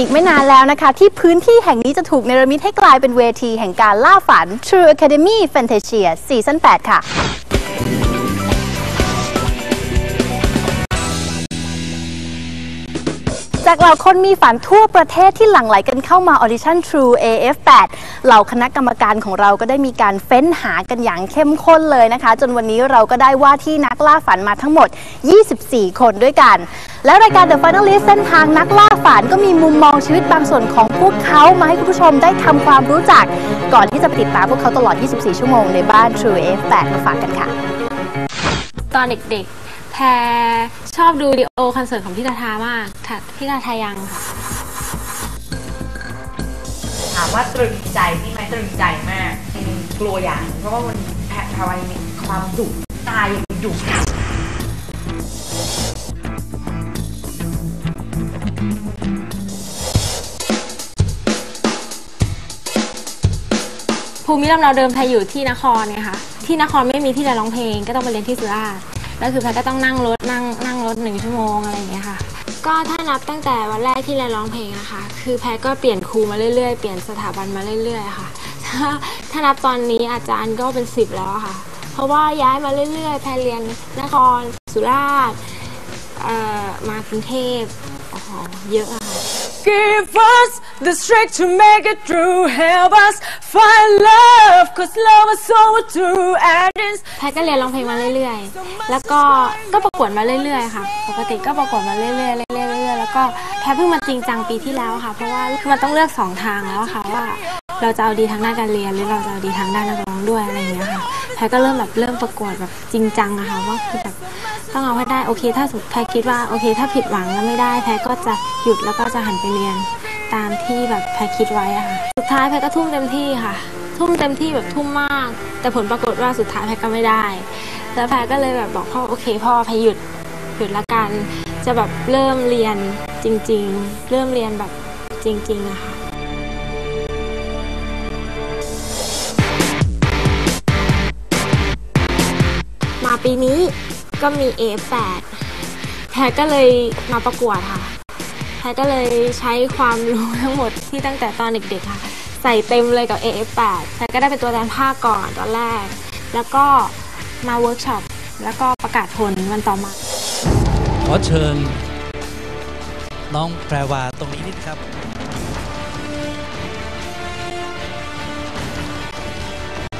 อีกไม่นานแล้วนะคะ ที่พื้นที่แห่งนี้จะถูกเนรมิตให้กลายเป็นเวทีแห่งการล่าฝัน True Academy Fantasia ซีซั่น8ค่ะ จากเหล่าคนมีฝันทั่วประเทศที่หลั่งไหลกันเข้ามาออดิชั่น True AF8 เหล่าคณะกรรมการของเราก็ได้มีการเฟ้นหากันอย่างเข้มข้นเลยนะคะ จนวันนี้เราก็ได้ว่าที่นักล่าฝันมาทั้งหมด 24 คนด้วยกัน และรายการ The Finalist เส้นทางนักล่าฝันก็มีมุมมองชีวิตบางส่วนของพวกเขามาให้คุณผู้ชมได้ทำความรู้จัก ก่อนที่จะติดตามพวกเขาตลอด 24 ชั่วโมงในบ้าน True AF8 มาฝากกันค่ะ ตอนเด็กๆ แพรชอบดูวิดีโอคอนเสิร์ตของพี่ทาทามากค่ะพี่ทาทายังค่ะ ถามว่าตรึงใจพี่ไหมตรึงใจมากอืมกลัวอย่างหนึ่งเพราะว่ามันแพทวายมีความดุตายอย่างดุภูมิลำเนาเดิมแพรอยู่ที่นครไงคะที่นครไม่มีที่จะร้องเพลงก็ต้องไปเรียนที่สุราษฎร์ แล้วคือแพทก็ต้องนั่งรถนั่งนั่งรถหนึ่งชั่วโมงอะไรอย่างเงี้ยค่ะ ก็ถ้านับตั้งแต่วันแรกที่เรียนร้องเพลงนะคะ คือแพทก็เปลี่ยนครูมาเรื่อยๆ เปลี่ยนสถาบันมาเรื่อยๆค่ะ ถ้าถ้านับตอนนี้อาจารย์ก็เป็นสิบแล้วค่ะ เพราะว่าย้ายมาเรื่อยๆ แพรเรียนนครสุราษฎร์มากรุงเทพอ๋อเยอะ Give us the strength to make it through. Help us find love, cause love is so true. And it's แพทย์ก็เรียนร้องเพลงมาเรื่อยๆ แล้วก็ก็ประกวดมาเรื่อยๆ ค่ะ ปกติก็ประกวดมาเรื่อยๆ เรื่อยๆเรื่อยๆแล้วก็แพทย์เพิ่งมาจริงจังปีที่แล้วค่ะ เพราะว่าคือมันต้องเลือกสองทางแล้วอะค่ะว่า เราจะเอาดีทางด้านการเรียนหรือเราจะเอาดีทางด้านนักร้องด้วยอะไรอย่างเงี้ยค่ะแพทย์ก็เริ่มแบบเริ่มประกวดแบบจริงจังอะค่ะว่าคือแบบต้องเอาให้ได้โอเค ถ้าสมมติแพทย์คิดว่าโอเค ถ้าผิดหวังแล้วไม่ได้แพทย์ก็จะหยุดแล้วก็จะหันไปเรียนตามที่แบบแพทย์คิดไว้อะค่ะสุดท้ายแพทย์ก็ทุ่มเต็มที่ค่ะ ทุ่มเต็มที่แบบทุ่มมาก แต่ผลปรากฏว่าสุดท้ายแพทย์ก็ไม่ได้ แล้วแพทย์ก็เลยแบบบอกพ่อโอเค พ่อแพทย์หยุดหยุดละกัน จะแบบเริ่มเรียนจริง ๆ เริ่มเรียนแบบจริงๆอะค่ะ ปีนี้ก็มี A8 แพรก็เลยมาประกวดค่ะแพรก็เลยใช้ความรู้ทั้งหมดที่ตั้งแต่ตอนเด็กๆค่ะ ใส่เต็มเลยกับ AF8 แพรก็ได้เป็นตัวแทนภาคก่อนตอนแรก แล้วก็มาเวิร์กช็อปแล้วก็ประกาศผลวันต่อมา ขอเชิญ น้องแพรวาตรงนี้นิดครับ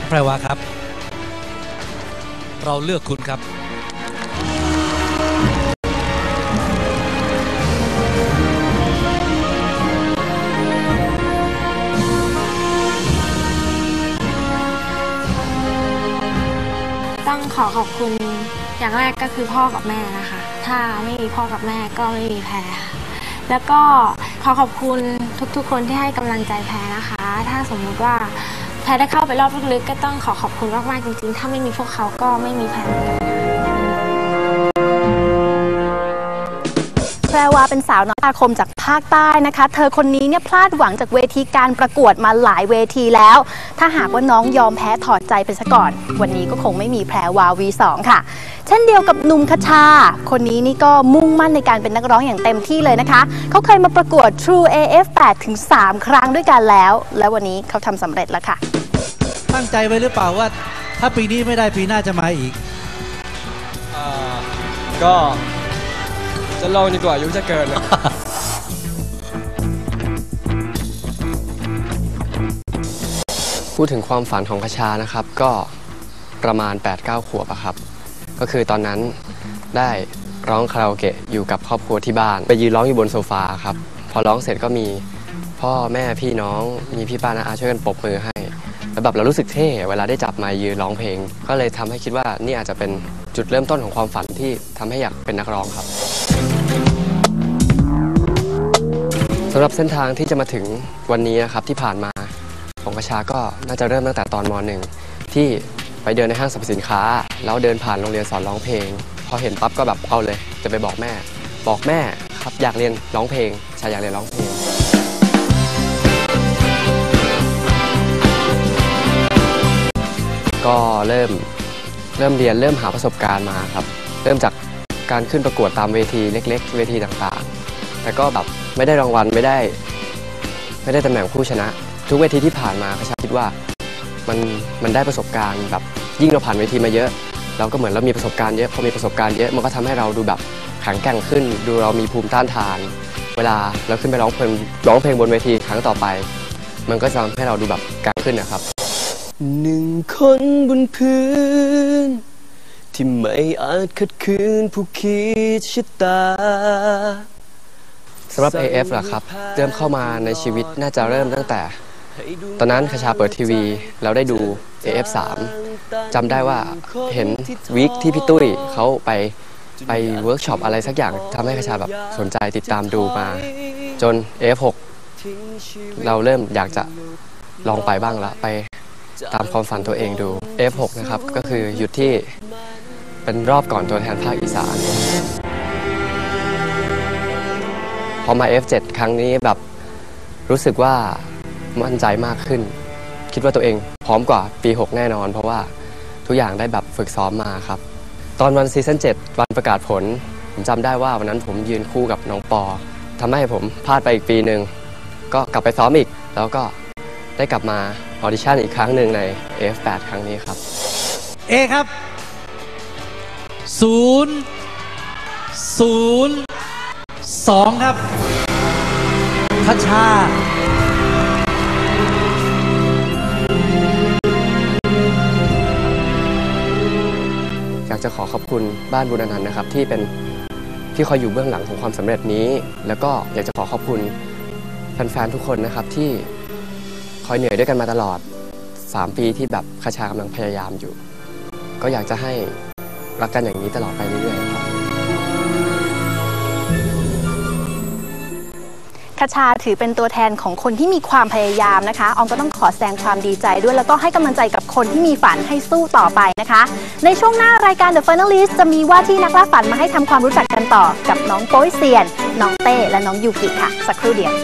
แพรวาครับ เราเลือกคุณครับต้องขอขอบคุณอย่างแรกก็คือพ่อกับแม่นะคะ ถ้าไม่มีพ่อกับแม่ก็ไม่มีแพรแล้วก็ขอขอบคุณทุกๆ คนที่ให้กำลังใจแพรนะคะ ถ้าสมมติว่า พรได้เข้าไปรอบลึกๆก็ต้องขอขอบคุณมากๆจริงๆ ถ้าไม่มีพวกเขาก็ไม่มีแพรแพรวาเป็นสาวน้อยอาคมจากภาคใต้นะคะ เธอคนนี้เนี่ยพลาดหวังจากเวทีการประกวดมาหลายเวทีแล้ว ถ้าหากว่าน้องยอมแพ้ถอดใจไปซะก่อน วันนี้ก็คงไม่มีแพรวา V2 ค่ะ เช่นเดียวกับหนุ่มคชา คนนี้นี่ก็มุ่งมั่นในการเป็นนักร้องอย่างเต็มที่เลยนะคะ เขาเคยมาประกวด True AF8 ถึง 3 ครั้งด้วยกันแล้ว และวันนี้เขาทำสำเร็จแล้วค่ะ ตั้งใจไว้หรือเปล่าว่า ถ้าปีนี้ไม่ได้ปีหน้าจะมาอีกอ่าก็จะลองดีกว่าอายุจะเกินนะ พูดถึงความฝันของคชานะครับ ก็ประมาณ 8-9 ขวบอะครับ ก็คือตอนนั้นได้ร้องคาราโอเกะอยู่กับครอบครัวที่บ้าน ไปยืนร้องอยู่บนโซฟาครับ พอร้องเสร็จก็มีพ่อแม่พี่น้องมีพี่ป้านาอาช่วยกันปรบมือให้ แล้วแบบเรารู้สึกเท่เวลาได้จับไมค์ยืนร้องเพลง ก็เลยทำให้คิดว่านี่อาจจะเป็นจุดเริ่มต้นของความฝันที่ทำให้อยากเป็นนักร้องครับสำหรับเส้นทางที่จะมาถึงวันนี้นะครับที่ผ่านมาของกระชาก็น่าจะเริ่มตั้งแต่ตอนมหนึ่งที่ไปเดินในห้างสรรพสินค้า แล้วเดินผ่านโรงเรียนสอนร้องเพลง พอเห็นปั๊บก็แบบเอาเลย จะไปบอกแม่ บอกแม่ครับอยากเรียนร้องเพลงชายอยากเรียนร้องเพลง ก็เริ่มเริ่มเรียนเริ่มหาประสบการณ์มาครับ เริ่มจากการขึ้นประกวดตามเวทีเล็ก ๆ เวทีต่างๆ แต่ก็แบบไม่ได้รางวัลไม่ได้ ไม่ได้ตำแหน่งผู้ชนะ ทุกเวทีที่ผ่านมาคชาคิดว่ามันมันได้ประสบการณ์แบบยิ่งเราผ่านเวทีมาเยอะ เราก็เหมือนเรามีประสบการณ์เยอะพอมีประสบการณ์เยอะมันก็ทำให้เราดูแบบแข็งแกร่งขึ้น ดูเรามีภูมิต้านทาน เวลาเราขึ้นไปร้องเพลงร้องเพลงบนเวทีครั้งต่อไป มันก็จะทำให้เราดูแบบแกร่งขึ้นนะครับ หนึ่งคนบนพื้น ที่ไม่อาจขัดขืนผู้คิดชะตาสำหรับ AF ล่ะครับ เริ่มเข้ามาในชีวิตน่าจะเริ่มตั้งแต่ ตอนนั้นคชาเปิดทีวีแล้วได้ดู AF 3 จำได้ว่าเห็นวีคที่พี่ตุ้ยเขาไปไปเวิร์กช็อปอะไรสักอย่างทำให้คชาแบบสนใจติดตามดูมา จน AF 6 เราเริ่มอยากจะลองไปบ้างละไป ตามความฝันตัวเองดู F6 นะครับ ก็คือหยุดที่เป็นรอบก่อนตัวแทนภาคอีสาน พอมา F7 ครั้งนี้แบบรู้สึกว่ามั่นใจมากขึ้น คิดว่าตัวเองพร้อมกว่าปี 6 แน่นอน เพราะว่าทุกอย่างได้แบบฝึกซ้อมมาครับ ตอนวันซีซั่น7วันประกาศผล ผมจำได้ว่าวันนั้นผมยืนคู่กับน้องปอทำให้ผมพลาดไปอีกปีหนึ่งก็กลับไปซ้อมอีก แล้วก็ได้กลับมา ออดิชั่นอีกครั้งหนึ่งใน F8 ครั้งนี้ครับ เอครับศูนย์ศูนย์สองครับคัชชา อยากจะขอขอบคุณบ้านบุญอนันต์นะครับ ที่เป็นที่คอยอยู่เบื้องหลังของความสำเร็จนี้ แล้วก็อยากจะขอขอบคุณแฟนๆทุกคนนะครับที่ค อยเหนื่อยด้วยกันมาตลอด 3 ปีที่แบบคาชากำลังพยายามอยู่ ก็อยากจะให้รักกันอย่างนี้ตลอดไปเรื่อยๆครับคชาถือเป็นตัวแทนของคนที่มีความพยายามนะคะ ออมก็ต้องขอแสดงความดีใจด้วย แล้วก็ให้กำลังใจกับคนที่มีฝันให้สู้ต่อไปนะคะ ในช่วงหน้ารายการ The Finalist จะมีว่าที่นักล่าฝันมาให้ทำความรู้จักกันต่อ กับน้องโป้ยเซียน น้องเต้ และน้องยูกิค่ะ สักครู่เดียว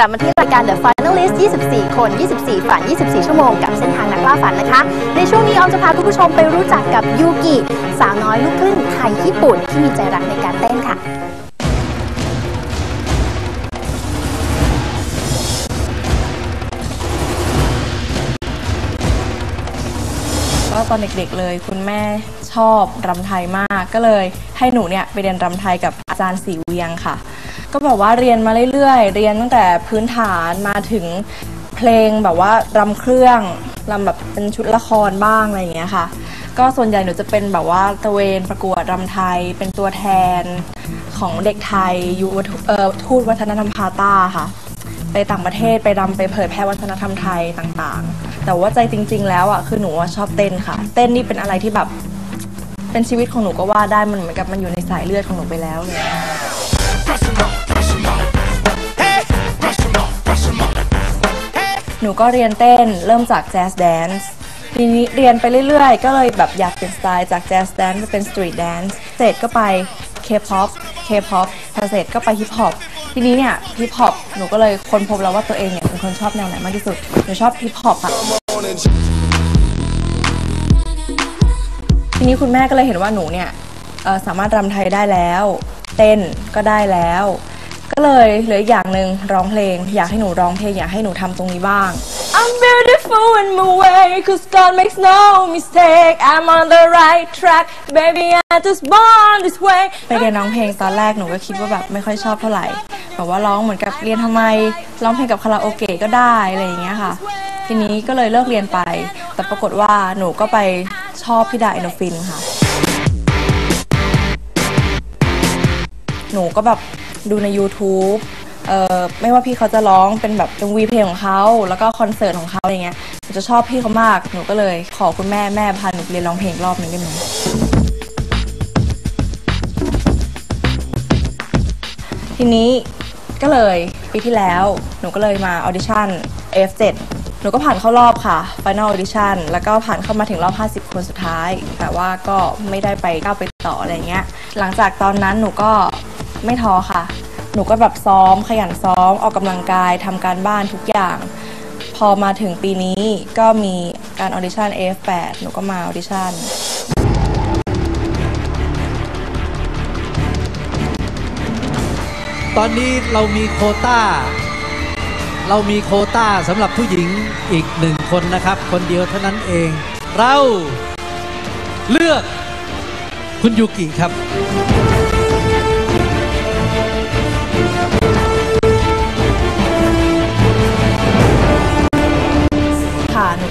กลับมาที่รายการ The Finalist 24 คน 24 ฝัน 24 ชั่วโมง กับเส้นทางนักล่าฝันนะคะ ในช่วงนี้ออมจะพาคุณผู้ชมไปรู้จักกับยูกิ สาวน้อยลูกครึ่งไทยญี่ปุ่น ที่มีใจรักในการเต้นค่ะก็ตอนเด็กๆเลยคุณแม่ชอบรำไทยมาก ก็เลยให้หนูเนี่ยไปเรียนรำไทยกับอาจารย์สีเวียงค่ะ ก็แบบว่าเรียนมาเรื่อยๆ เรียนตั้งแต่พื้นฐานมาถึงเพลงแบบว่ารำเครื่องรำแบบเป็นชุดละครบ้างอะไรอย่างเงี้ยค่ะ ก็ส่วนใหญ่หนูจะเป็นแบบว่าตะเวนประกวดรำไทยเป็นตัวแทนของเด็กไทยอยู่เอ่อทูตวัฒนธรรมพาต้าค่ะ ไปต่างประเทศไปรำไปเผยแพร่วัฒนธรรมไทยต่างๆ แต่ว่าใจจริง ๆ แล้วอะคือหนูชอบเต้นค่ะ เต้นนี่เป็นอะไรที่แบบเป็นชีวิตของหนูก็ว่าได้มันเหมือนกับมันอยู่ในสายเลือดของหนูไปแล้วเลย หนูก็เรียนเต้นเริ่มจากแจ๊สแดนซ์ทีนี้เรียนไปเรื่อยๆ ก็เลยแบบอยากเปลี่ยนสไตล์จากแจ๊สแดนซ์ไปเป็นสตรีทแดนซ์เสร็จก็ไปเคป๊อปเคป๊อปพอเสร็จก็ไปฮิปฮอปทีนี้เนี่ยฮิปฮอปหนูก็เลยค้นพบแล้วว่าตัวเองเนี่ยเป็นคนชอบแนวไหนมากที่สุดหนูชอบฮิปฮอปอะทีนี้คุณแม่ก็เลยเห็นว่าหนูเนี่ยสามารถรำไทยได้แล้ว เต้นก็ได้แล้ว ก็เลยเหลืออีกอย่างหนึ่งร้องเพลง อยากให้หนูร้องเพลงอยากให้หนูทำตรงนี้บ้าง I'm beautiful in my way cause God makes no mistake I'm on the right track baby I just born this way ไปเรียนร้องเพลงตอนแรกหนูก็คิดว่าแบบไม่ค่อยชอบเท่าไหร่แบบว่าร้องเหมือนกับเรียนทำไม ร้องเพลงกับคาราโอเกะก็ได้อะไรอย่างเงี้ยค่ะ ทีนี้ก็เลยเลิกเรียนไป แต่ปรากฏว่าหนูก็ไปชอบพี่ดาเอนโดฟินค่ะ หนูก็แบบ ดูใน YouTube เอ่อไม่ว่าพี่เขาจะร้องเป็นแบบเป็นวีเพลงของเขาแล้วก็คอนเสิร์ตของเขาอะไรเงี้ยหนูจะชอบพี่เขามากหนูก็เลยขอคุณแม่แม่พาหนูไปเรียนร้องเพลงรอบหนึ่งได้ไหมทีนี้ก็เลยปีที่แล้วหนูก็เลยมาออดิชั่น F7 หนูก็ผ่านเข้ารอบค่ะ Final Audition แล้วก็ผ่านเข้ามาถึงรอบ 50 คนสุดท้าย แต่ว่าก็ไม่ได้ไปก้าวไปต่ออะไรเงี้ย หลังจากตอนนั้นหนูก็ ไม่ท้อค่ะ หนูก็แบบซ้อมขยันซ้อมออกกำลังกายทำการบ้านทุกอย่าง พอมาถึงปีนี้ก็มีการออดิชั่น AF8 หนูก็มาออดิชั่น ตอนนี้เรามีโควต้า เรามีโควต้าสำหรับผู้หญิงอีกหนึ่งคนนะครับ คนเดียวเท่านั้นเอง เราเลือกคุณยูกิครับ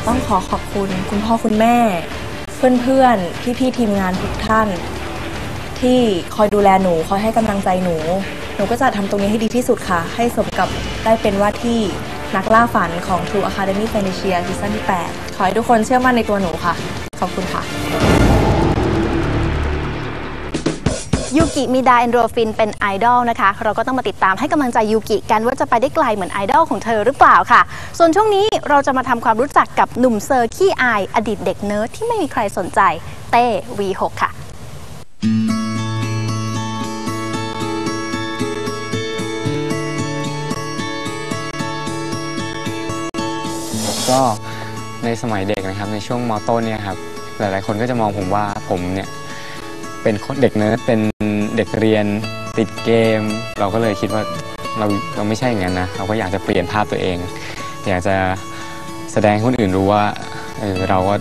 ต้องขอขอบคุณคุณพ่อคุณแม่ เพื่อนๆพี่ๆทีมงานทุกท่าน ที่คอยดูแลหนูคอยให้กำลังใจหนู หนูก็จะทำตรงนี้ให้ดีที่สุดค่ะ ให้สมกับได้เป็นว่าที่นักล่าฝันของ True Academy f i n a n c i a ซีซั่นที่ 8 ขอให้ทุกคนเชื่อมั่นในตัวหนูค่ะ ขอบคุณค่ะ ยูกิมีดาเอนโดรฟินเป็นไอดอลนะคะ เราก็ต้องมาติดตามให้กำลังใจยูกิกันว่าจะไปได้ไกลเหมือนไอดอลของเธอหรือเปล่าค่ะ ส่วนช่วงนี้เราจะมาทำความรู้จักกับหนุ่มเซอร์ขี้อาย อดีตเด็กเนิร์ดที่ไม่มีใครสนใจ เต้ V6 ค่ะ ก็ในสมัยเด็กนะครับในช่วงมต้นเนี่ยครับหลายๆ คนก็จะมองผมว่าผมเนี่ย เป็นเด็กเนิร์ดเป็นเด็กเรียนติดเกม เราก็เลยคิดว่าเราเราไม่ใช่อย่างนั้นนะเราก็อยากจะเปลี่ยนภาพตัวเอง อยากจะแสดงให้คนอื่นรู้ว่าเออเราก็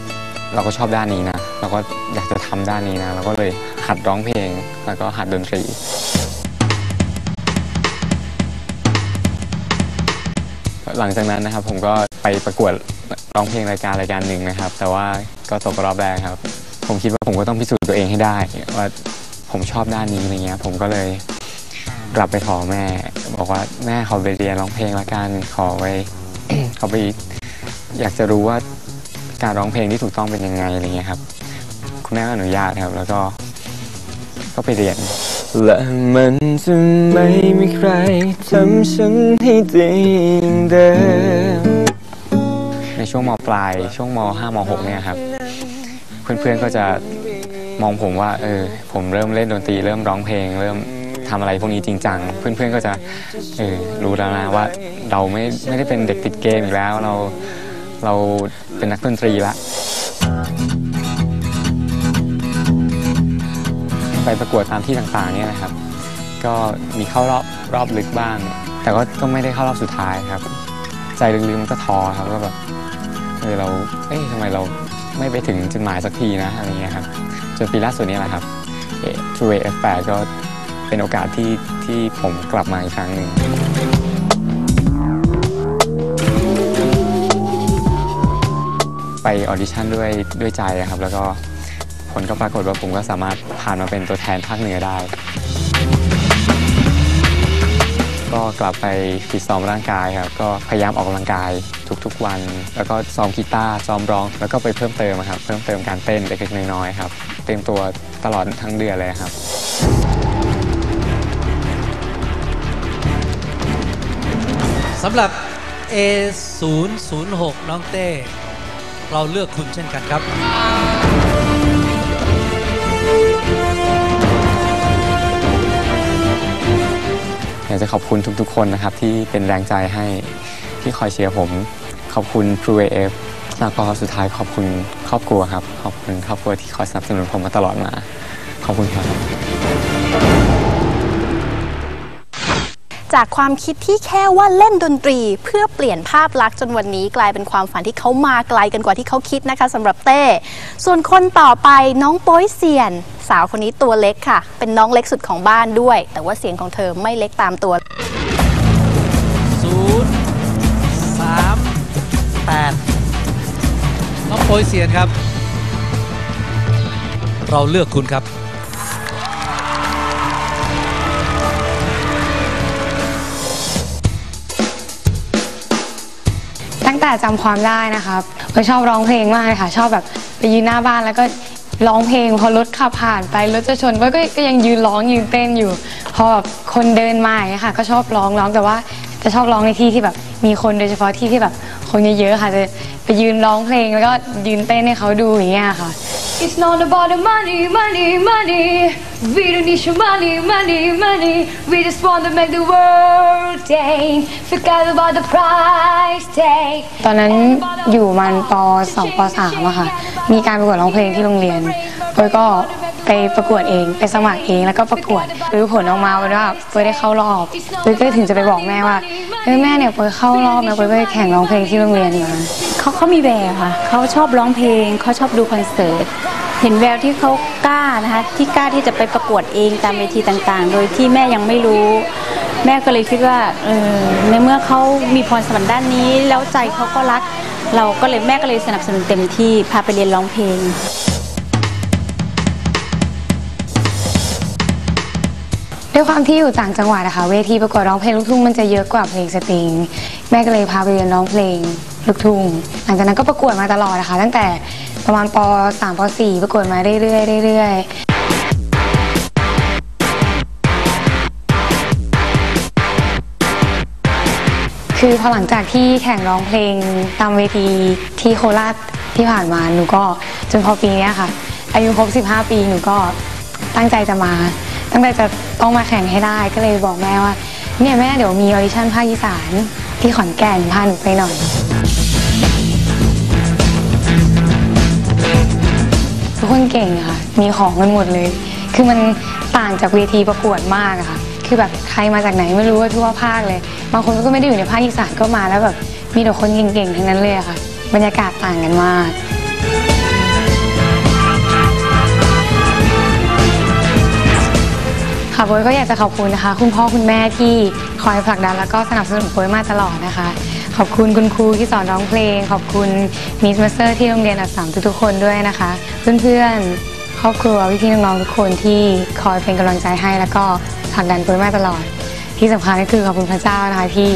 เราก็ชอบด้านนี้นะ เราก็อยากจะทำด้านนี้นะเราก็เลยหัดร้องเพลง แล้วก็หัดดนตรีหลังจากนั้นนะครับผมก็ไปประกวดร้องเพลงรายการรายการหนึ่งนะครับ แต่ว่าก็ตกรอบแรกครับ ผมคิดว่าผมก็ต้องพิสูจน์ตัวเองให้ได้ ว่าผมชอบด้านนี้อะไรเงี้ย ผมก็เลยกลับไปขอแม่ บอกว่าแม่ขอไปเรียนร้องเพลงละกันขอไปขอไปอยากจะรู้ว่าการร้องเพลงที่ถูกต้องเป็นยังไงอะไรเงี้ยครับ คุณแม่ก็อนุญาตครับ แล้วก็ก็ไปเรียนและมันจะไม่มีใครทำฉันให้ดีอย่างเดิมในช่วงมปลาย ช่วงม5ม6เนี่ยครับ เพื่อนๆก็จะมองผมว่าเออผมเริ่มเล่นดนตรีเริ่มร้องเพลง เริ่มทำอะไรพวกนี้จริงจังเพื่อนๆก็จะเออรู้แล้วนะว่าเราไม่ไม่ได้เป็นเด็กติดเกมอีกแล้วเราเราเป็นนักดนตรีละไปประกวดตามที่ต่างๆเนี่ยนะครับ ก็มีเข้ารอบรอบลึกบ้าง แต่ก็ก็ไม่ได้เข้ารอบสุดท้ายครับ ใจลึกๆมันก็ท้อครับก็แบบเออเราเอ้ยทำไมเรา ไม่ไปถึงจุดหมายสักทีนะอะไรเงี้ยครับจนปีล่าสุดนี้แหละครับเอ่อ True Way F8 ก็เป็นโอกาสที่ที่ผมกลับมาอีกครั้งหนึ่งไปออดิชั่นด้วยด้วยใจอะครับ แล้วก็ผลก็ปรากฏว่าผมก็สามารถผ่านมาเป็นตัวแทนภาคเหนือได้ ก็กลับไปฟิตซ้อมร่างกายครับ ก็พยายามออกกำลังกายทุกๆวัน แล้วก็ซ้อมกีตาร์ซ้อมร้อง แล้วก็ไปเพิ่มเติมครับ เพิ่มเติมการเต้นเล็กๆน้อยๆครับ เตรียมตัวตลอดทั้งเดือนเลยครับสำหรับ A006 น้องเต้ เราเลือกคุณเช่นกันครับ อยากจะขอบคุณทุกๆ คนนะครับที่เป็นแรงใจให้ที่คอยเชียร์ผม ขอบคุณ True AF แล้วก็สุดท้ายขอบคุณครอบครัวครับ ขอบคุณครอบครัวที่คอยสนับสนุนผมมาตลอดมา ขอบคุณครับ จากความคิดที่แค่ว่าเล่นดนตรี เพื่อเปลี่ยนภาพลักษณ์จนวันนี้กลายเป็นความฝันที่เขามาไกลกันกว่าที่เขาคิดนะคะสำหรับเต้ ส่วนคนต่อไปน้องโป้ยเซียน สาวคนนี้ตัวเล็กค่ะ เป็นน้องเล็กสุดของบ้านด้วย แต่ว่าเสียงของเธอไม่เล็กตามตัว0 3 8น้องโปรยเสียนครับ เราเลือกคุณครับ ตั้งแต่จำความได้นะครับก็ชอบร้องเพลงมากเลยค่ะ ชอบแบบไปยืนหน้าบ้านแล้วก็ร้องเพลง พอรถขับผ่านไปรถจะชนก็ก็ก็ยังยืนร้องยืนเต้นอยู่ พอแบบคนเดินมาอย่างเงี้ยค่ะ ก็ชอบร้องร้องแต่ว่าจะชอบร้องในที่ที่แบบมีคนโดยเฉพาะที่ที่แบบคนเยอะๆค่ะจะไปยืนร้องเพลงแล้วก็ยืนเต้นให้เขาดูอย่างเงี้ยค่ะ It's not about the money, money, money. We don't need your money, money, money. We just want to make the world dance. Forget about the price tag. ตอนนั้นอยู่มันป .2 ป .3 อะค่ะ มีการประกวดร้องเพลงที่โรงเรียนเฟิร์สก็ไปประกวดเองไปสมัครเองแล้วก็ประกวดคือผลออกมาเป็นว่าเฟิร์สได้เข้ารอบเฟิร์สก็ถึงจะไปบอกแม่ว่าเฮ้ยแม่เนี่ยเฟิร์สเข้ารอบนะเฟิร์สไปแข่งร้องเพลงที่โรงเรียนมาเขาเขามีแววค่ะเขาชอบร้องเพลงเขาชอบดูคอนเสิร์ตเห็นแววที่เขากล้านะคะที่กล้าที่จะไปประกวดเองตามเวทีต่างๆ โดยที่แม่ยังไม่รู้ แม่ก็เลยคิดว่าเออในเมื่อเขามีพรสวรรค์ด้านนี้ แล้วใจเขาก็รัก เราก็เลยแม่ก็เลยสนับสนุนเต็มที่พาไปเรียนร้องเพลง ด้วยความที่อยู่ต่างจังหวัดนะคะเวทีประกวดร้องเพลงลูกทุ่งมันจะเยอะกว่าเพลงสตริง แม่ก็เลยพาไปเรียนร้องเพลงลูกทุ่งหลังจากนั้นก็ประกวดมาตลอดนะคะ ตั้งแต่ประมาณป .3 ป .4 ประกวดมาเรื่อยๆเรื่อย คือพอหลังจากที่แข่งร้องเพลงตามเวทีที่โคราชที่ผ่านมาหนูก็จนพอปีนี้ค่ะ อายุครบ 15 ปีหนูก็ตั้งใจจะมา ตั้งใจจะต้องมาแข่งให้ได้ก็เลยบอกแม่ว่าเนี่ยแม่เดี๋ยวมีออดิชั่นภาคอีสานที่ขอนแก่นพาหนูไปหน่อยทุกคนเก่งค่ะ มีของกันหมดเลย คือมันต่างจากเวทีประกวดมากอะค่ะ คือแบบใครมาจากไหนไม่รู้ว่าทั่วภาคเลย บางคนก็ไม่ได้อยู่ในภาคอีสานก็มาแล้วแบบมีแต่คนเก่งๆทั้งนั้นเลยค่ะ บรรยากาศต่างกันมากค่ะโบยก็อยากจะขอบคุณนะคะ คุณพ่อคุณแม่ที่คอยผลักดันแล้วก็สนับสนุนโบยมาตลอดนะคะ ขอบคุณคุณครูที่สอนร้องเพลง ขอบคุณมิสมาสเตอร์ที่โรงเรียนอัสสัมทุกๆคนด้วยนะคะ เพื่อนๆครอบครัวพี่ๆน้องๆทุกคนที่คอยเป็นกำลังใจให้แล้วก็ ผลักดันโบยมาตลอด ที่สำคัญก็คือขอบคุณพระเจ้านะคะที่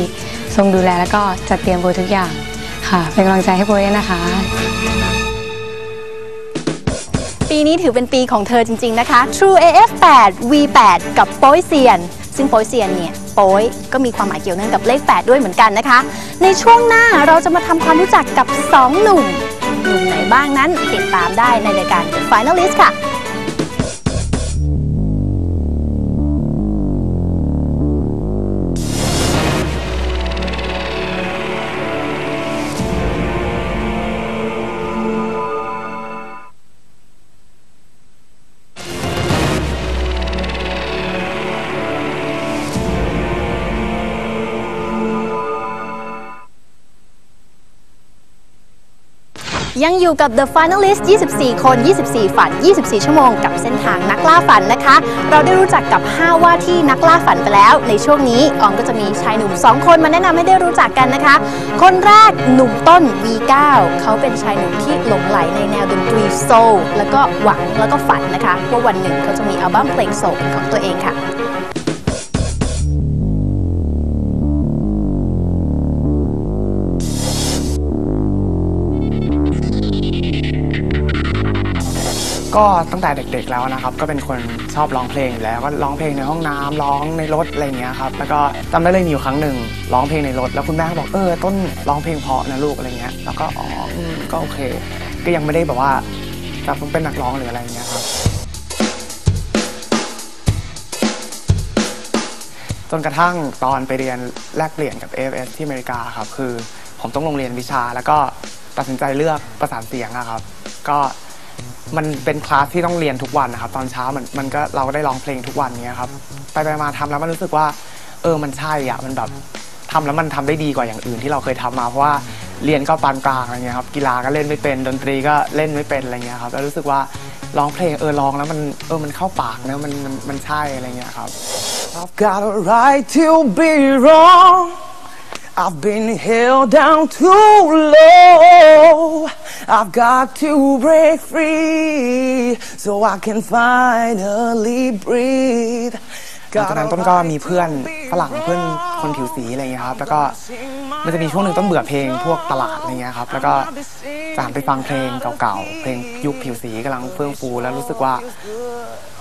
ทรงดูแลแล้วก็จัดเตรียมโบยทุกอย่างค่ะเป็นกำลังใจให้โบยด้วยนะคะ ปีนี้ถือเป็นปีของเธอจริง ๆนะคะ True AF8 V8 กับโป้ยเซียน ซึ่งโป้ยเซียนเนี่ยโป้ยก็มีความหมายเกี่ยวเนื่องกับเลข 8 ด้วยเหมือนกันนะคะ ในช่วงหน้าเราจะมาทำความรู้จักกับ 2 หนุ่มหนุ่มไหนบ้างนั้นติดตามได้ในรายการ The Finalist ค่ะ ยังอยู่กับ The Finalist 24 คน 24 ฝัน 24 ชั่วโมง กับเส้นทางนักล่าฝันนะคะ เราได้รู้จักกับ 5 ว่าที่นักล่าฝันไปแล้ว ในช่วงนี้ออมก็จะมีชายหนุ่ม 2 คนมาแนะนำให้ได้รู้จักกันนะคะ คนแรกหนุ่มต้น V9 เขาเป็นชายหนุ่มที่หลงไหลในแนวดนตรีโซลแล้วก็หวังแล้วก็ฝันนะคะว่าวันหนึ่งเขาจะมีอัลบั้มเพลงโซลเป็นของตัวเองค่ะ ก็ตั้งแต่เด็กๆแล้วนะครับ ก็เป็นคนชอบร้องเพลงอยู่แล้วก็ร้องเพลงในห้องน้ำร้องในรถอะไรอย่างเงี้ยครับแล้วก็จำได้เลยมีอยู่ครั้งหนึ่งร้องเพลงในรถ แล้วคุณแม่ก็บอกเออต้นร้องเพลงเพราะนะลูกอะไรเงี้ยแล้วก็อ๋ออืมก็โอเค ก็ยังไม่ได้แบบว่าจะเป็นนักร้องหรืออะไรอย่างเงี้ยครับ จนกระทั่งตอนไปเรียนแลกเปลี่ยนกับ AFS ที่อเมริกาครับ คือผมต้องลงเรียนวิชาแล้วก็ตัดสินใจเลือกประสานเสียงอะครับ ก็ มันเป็นคลาสที่ต้องเรียนทุกวันนะครับตอนเช้ามันมันก็เราก็ได้ร้องเพลงทุกวันเนี้ยครับไปไปมาทำแล้วมันรู้สึกว่า เออมันใช่อะมันแบบทำแล้วมันทำได้ดีกว่าอย่างอื่นที่เราเคยทำมาเพราะว่าเรียนก็ปานกลางอะไรเงี้ยครับกีฬาก็เล่นไม่เป็นดนตรีก็เล่นไม่เป็นอะไรเงี้ยครับแล้วรู้สึกว่าร้องเพลงเออร้องแล้วมันเออมันเข้าปากนะมันมันมันใช่อะไรเงี้ยครับ I've got a right to be wrong. I've been held down too low. I've got to break free so I can finally breathe. หลังจากนั้นต้นก็มีเพื่อนฝรั่งเพื่อนคนผิวสีอะไรเงี้ยครับ แล้วก็มันจะมีช่วงหนึ่งต้นเบื่อเพลงพวกตลาดอะไรเงี้ยครับ แล้วก็จะหันไปฟังเพลงเก่าๆ เพลงยุคผิวสีกำลังเฟื่องฟูแล้วรู้สึกว่า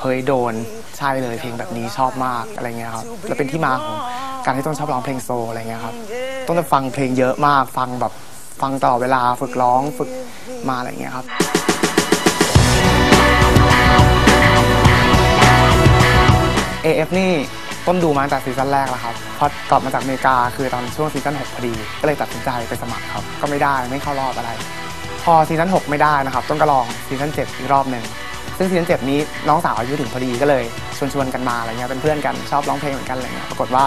เฮ้ยโดนใช่เลยเพลงแบบนี้ชอบมากอะไรเงี้ยครับ แล้วเป็นที่มาของการที่ต้นชอบร้องเพลงโซอะไรเงี้ยครับ ต้นจะฟังเพลงเยอะมาก ฟังแบบฟังตลอดเวลาฝึกร้องฝึกมาอะไรเงี้ยครับ AF นี่ต้นดูมาตั้งแต่ซีซั่นแรกแล้วครับพอกลับมาจากอเมริกาคือตอนช่วงซีซั่น6พอดี ก็เลยตัดสินใจไปสมัครครับ ก็ไม่ได้ไม่เข้ารอบอะไร พอซีซั่น6ไม่ได้นะครับ ต้นก็ลองซีซั่น7อีกรอบหนึ่งซึ่งซีซั่น7นี้น้องสาวอายุถึงพอดีก็เลยชวนชวนกันมาอะไรเงี้ยเป็นเพื่อนกันชอบร้องเพลงเหมือนกันอะไรเงี้ยปรากฏว่า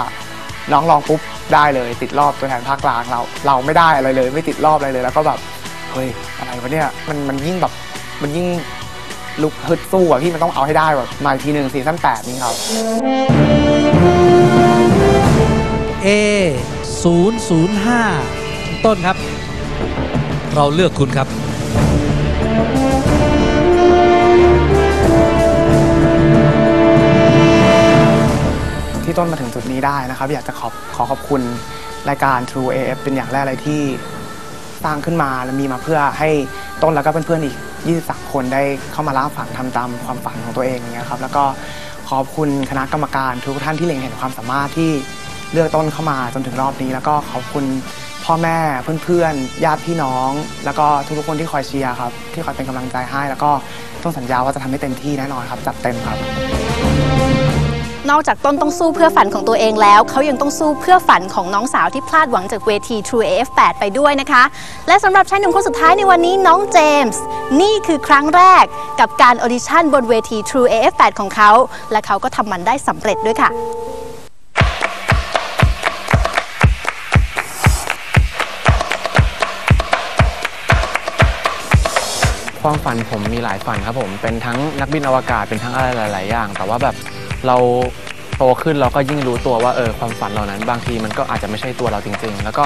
น้องลองปุ๊บได้เลย ติดรอบตัวแทนภาคกลางเรา เราไม่ได้อะไรเลย ไม่ติดรอบอะไรเลย แล้วก็แบบเฮ้ยอะไรวะเนี่ยมันมันยิ่งแบบมันยิ่ง ลุกฮึดสู้อะพี่มันต้องเอาให้ได้แบบมาอีกทีหนึ่งซีซั่น8นี่ครับ A 0 0 5ต้นครับ เราเลือกคุณครับ ที่ต้นมาถึงจุดนี้ได้นะครับ อยากจะขอบขอขอบคุณรายการ True AF เป็นอย่างแรกเลยที่สร้างขึ้นมาและมีมาเพื่อให้ต้นแล้วก็เพื่อนๆอีก 23 คนได้เข้ามาล่าฝันทำตามความฝันของตัวเองอย่างเงี้ยครับแล้วก็ขอบคุณคณะกรรมการทุกท่านที่เล็งเห็นความสามารถที่เลือกต้นเข้ามาจนถึงรอบนี้ แล้วก็ขอบคุณพ่อแม่เพื่อนๆญาติพี่น้อง แล้วก็ทุกๆคนที่คอยเชียร์ครับที่คอยเป็นกำลังใจให้ แล้วก็ต้องสัญญาว่าจะทำให้เต็มที่แน่นอนครับจัดเต็มครับ นอกจากต้นต้องสู้เพื่อฝันของตัวเองแล้ว เขายังต้องสู้เพื่อฝันของน้องสาวที่พลาดหวังจากเวที True AF8 ไปด้วยนะคะ และสำหรับชายหนุ่มคนสุดท้ายในวันนี้น้องเจมส์นี่คือครั้งแรกกับการออดิชั่นบนเวที True AF8 ของเขา และเขาก็ทำมันได้สำเร็จด้วยค่ะความฝันผมมีหลายฝันครับผม เป็นทั้งนักบินอวกาศ เป็นทั้งอะไรหลาย ๆ อย่าง แต่ว่าแบบ เราโตขึ้นเราก็ยิ่งรู้ตัวว่าเออความฝันเหล่านั้น บางทีมันก็อาจจะไม่ใช่ตัวเราจริง ๆ แล้วก็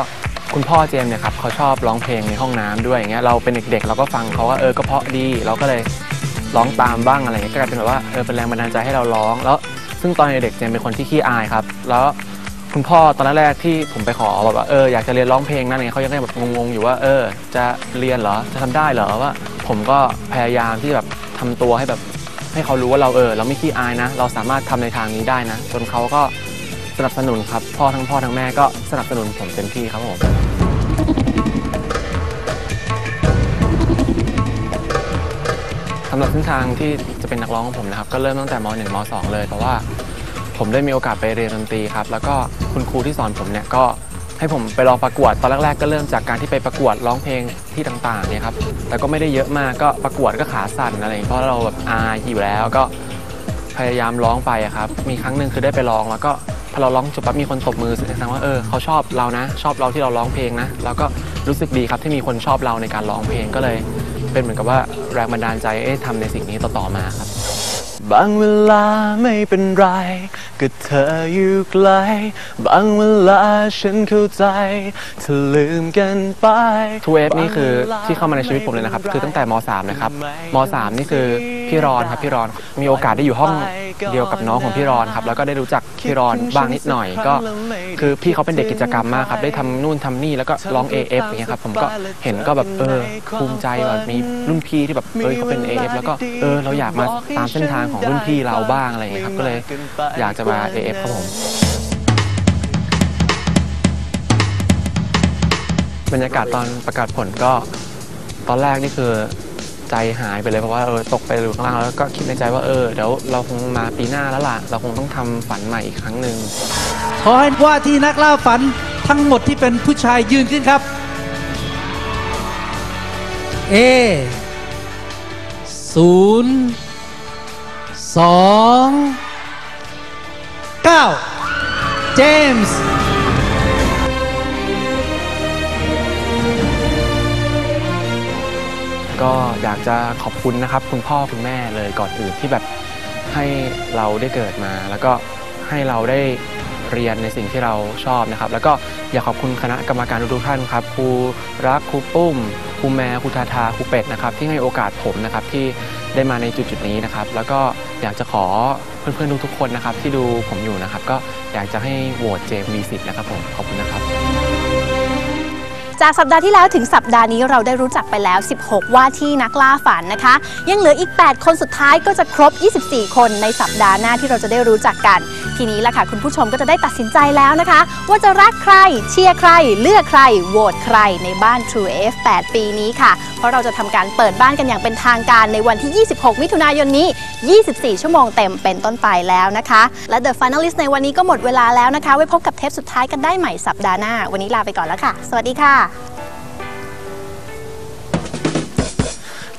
คุณพ่อเจมส์เนี่ยครับเขาชอบร้องเพลงในห้องน้ำด้วยอย่างเงี้ยเราเป็นเด็กๆเราก็ฟังเขาว่าเออก็เพราะดีเราก็เลยร้องตามบ้างอะไรเงี้ยก็กลายเป็นแบบว่าเออเป็นแรงบันดาลใจให้เราร้อง แล้วซึ่งตอนเด็กเจมเป็นคนที่ขี้อายครับ แล้วคุณพ่อตอนแรกที่ผมไปขอแบบว่าเอออยากจะเรียนร้องเพลงนั่นเองเขายังแบบงงๆอยู่ว่าเออ จะเรียนเหรอจะทำได้เหรอว่า ผมก็พยายามที่แบบทำตัวให้แบบ ให้เขารู้ว่าเราเออเราไม่ขี้อายนะ เราสามารถทำในทางนี้ได้นะ จนเขาก็สนับสนุนครับ พ่อทั้งพ่อทั้งแม่ก็สนับสนุนผมเต็มที่ครับผมสำหรับเส้นทางที่จะเป็นนักร้องของผมนะครับ ก็เริ่มตั้งแต่ม .1 ม .2 เลย เพราะว่าผมได้มีโอกาสไปเรียนดนตรีครับ แล้วก็คุณครูที่สอนผมเนี่ยก็ ให้ผมไปลองประกวดตอนแรกๆก็เริ่มจากการที่ไปประกวดร้องเพลงที่ต่างๆเนี่ยครับแต่ก็ไม่ได้เยอะมากก็ประกวดก็ขาสั่นอะไรอย่างเงี้ยเพราะเราแบบอายอยู่แล้วก็พยายามร้องไปอะครับมีครั้งหนึ่งคือได้ไปร้องแล้วก็พอเราร้องจบปั๊บมีคนตบมือแสดงว่าเออเขาชอบเรานะ ชอบเราที่เราร้องเพลงนะแล้วก็รู้สึกดีครับที่มีคนชอบเราในการร้องเพลงก็เลย เป็นเหมือนกับว่าแรงบันดาลใจเอ๊ะทำในสิ่งนี้ต่อๆมาครับ บางเวลาไม่เป็นไร ก็เธออยู่ไกล บางเวลาฉันเข้าใจเธอลืมกันไปทูเอฟนี่คือที่เข้ามาในชีวิตผมเลยนะครับ คือตั้งแต่ม .3 นะครับม .3 นี่คือพี่รอนครับพี่รอนมีโอกาสได้อยู่ห้องเดียวกับน้องของพี่รอนครับแล้วก็ได้รู้จักพี่รอนบ้างนิดหน่อยก็ คือพี่เขาเป็นเด็กกิจกรรมมากครับได้ทำนู่นทำนี่แล้วก็ร้อง AF อย่างเงี้ยครับผมก็เห็นก็แบบเออภูมิใจแบบมีรุ่นพี่ที่แบบเออเขาเป็น AF แล้วก็เออเราอยากมาตามเส้นทางของรุ่นพี่เราบ้างอะไรอย่างเงี้ยครับก็เลยอยากจะมา AF ครับผมบรรยากาศตอนประกาศผลก็ตอนแรกนี่คือใจหายไปเลยเพราะว่าเออตกไปอยู่ข้างล่างแล้วก็คิดในใจว่าเออเดี๋ยวเราคงมาปีหน้าแล้วล่ะ เราคงต้องทำฝันใหม่อีกครั้งหนึ่งขอให้ว่าที่นักล่าฝันทั้งหมดที่เป็นผู้ชายยืนขึ้นครับ A ศูนย์ สองเก้าเจมส์ก็อยากจะขอบคุณนะครับ คุณพ่อคุณแม่เลยก่อนอื่นที่แบบให้เราได้เกิดมา แล้วก็ให้เราได้เรียนในสิ่งที่เราชอบนะครับ แล้วก็อยากขอบคุณคณะกรรมการทุกๆท่านครับครูรักครูปุ้มครูแมวครูทาทาครูเป็ดนะครับ ที่ให้โอกาสผมนะครับที่ ได้มาในจุดๆนี้นะครับ แล้วก็อยากจะขอเพื่อนๆทุกๆคนนะครับ ที่ดูผมอยู่นะครับ ก็อยากจะให้โหวตเจมส์มีสิทธ์นะครับผมขอบคุณนะครับ จากสัปดาห์ที่แล้วถึงสัปดาห์นี้เราได้รู้จักไปแล้ว 16 ว่าที่นักล่าฝันนะคะ ยังเหลืออีก 8 คนสุดท้ายก็จะครบ 24 คนในสัปดาห์หน้าที่เราจะได้รู้จักกัน ทีนี้ล่ะค่ะ คุณผู้ชมก็จะได้ตัดสินใจแล้วนะคะ ว่าจะรักใคร เชียร์ใคร เลือกใครโหวตใครในบ้าน True F 8ปีนี้ค่ะ เพราะเราจะทำการเปิดบ้านกันอย่างเป็นทางการในวันที่ 26 มิถุนายนนี้ 24 ชั่วโมงเต็มเป็นต้นไปแล้วนะคะ และ The Finalist ในวันนี้ก็หมดเวลาแล้วนะคะ ไว้พบกับเทปสุดท้ายกันได้ใหม่สัปดาห์หน้า วันนี้ลาไปก่อนแล้วค่ะ สวัสดีค่ะ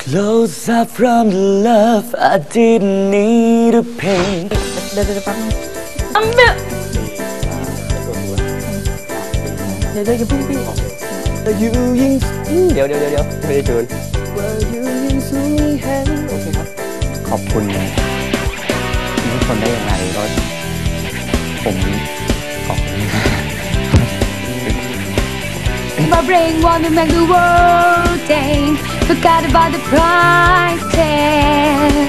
Close up from the love I didn't need a pain เดี๋ยวเดี๋ยวแป๊บนึงเดี๋ยวเดี๋ยวอย่าเพิ่งพี่อยู่ยิ่งเดี๋ยวเดี๋ยวเดี๋ยวไม่ได้จูนว่าอยู่ยิ่งสูงเห็นโอเคครับ ขอบคุณทุกคนได้ยังไงก็ผมขอบคุณมาก My brain wanna make the world dance. Forgot about the price tag.